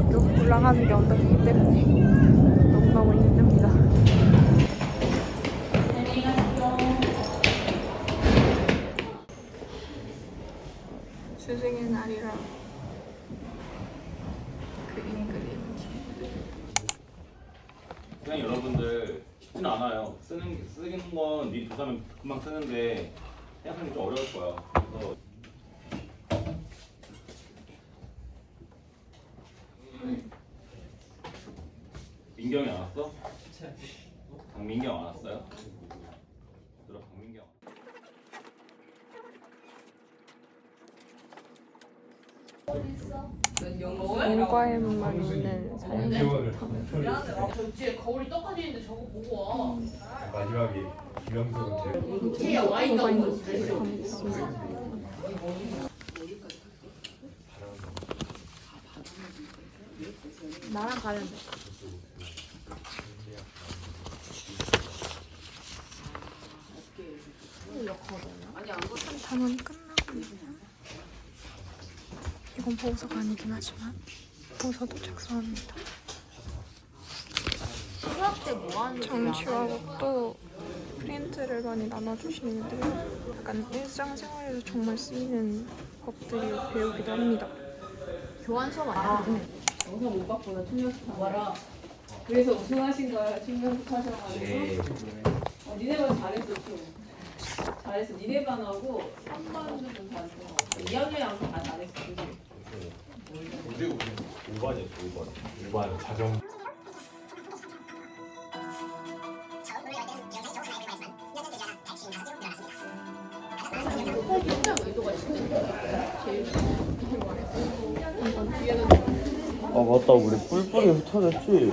저희 학교 올라가는 게 언덕이기 때문에 너무너무 힘듭니다. 스승의 날이라 그림 그리는 친구들. 그냥 여러분들 쉽진 않아요. 쓰는 쓰는 건네 조사면 금방 쓰는데 생각하는 게 좀 어려울 거야. 그래서 민경이 안 왔어? 강민경 안 왔어요? 들어 강민경. 공과에만 있는 사연부터 저 뒤에 거울이 떡하니 있는데 저거 보고 와. 마지막에 김영석은 제야 와인가 보고 있어. 사연. 나랑 가는데. 단원이 끝나고 있네요. 이건 보고서가 아니긴 하지만 보고서도 작성합니다. 수학 때 뭐 하는 정치하고 또 프린트를 많이 나눠주시는데요. 약간 일상생활에서 정말 쓰이는 법들이 배우기도 합니다. 교환 수업 아니야? 영상 못 봤구나 춤연습 봐라 그래서 우승하신 거야 춤연습 하셔가지고 어, 니네만 잘했어 춤 잘했어. 니네 반하고 3반은 좀 잘했어 2학년이 항상 다 잘했어. 그지? 5반이었어 5반. 5반 자정. 아 맞다. 우리 뿔뿔이 흩어졌지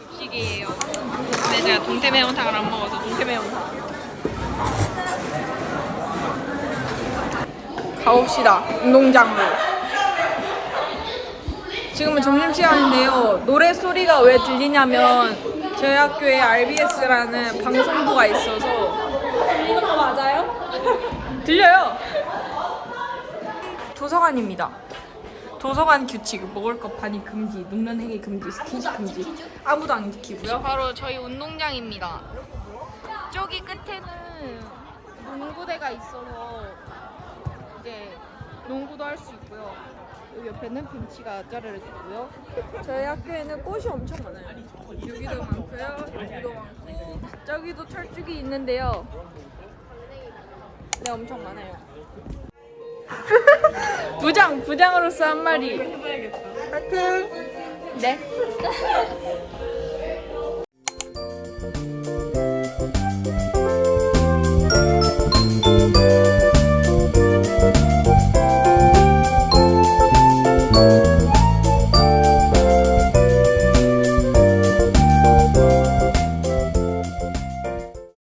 육식이에요. 근데 제가 동태 매운탕을 안 먹어서 동태 매운탕. 가봅시다. 운동장으로. 지금은 점심시간인데요. 노래 소리가 왜 들리냐면 저희 학교에 RBS라는 방송부가 있어서 들리는 거 맞아요? 들려요. 도서관입니다. 도서관 규칙 먹을 것 반입 금지, 눕는 행위 금지, 스킨십 금지 아무도 안 지키고요. 바로 저희 운동장입니다. 저기 끝에는 농구대가 있어서 이제 농구도 할 수 있고요. 여기 옆에는 벤치가 짜르르 있고요. 저희 학교에는 꽃이 엄청 많아요. 여기도 많고요. 여기도 많고 저기도 철쭉이 있는데요. 네, 엄청 많아요. 부장, 부장으로서 한 마리. 하여튼 네.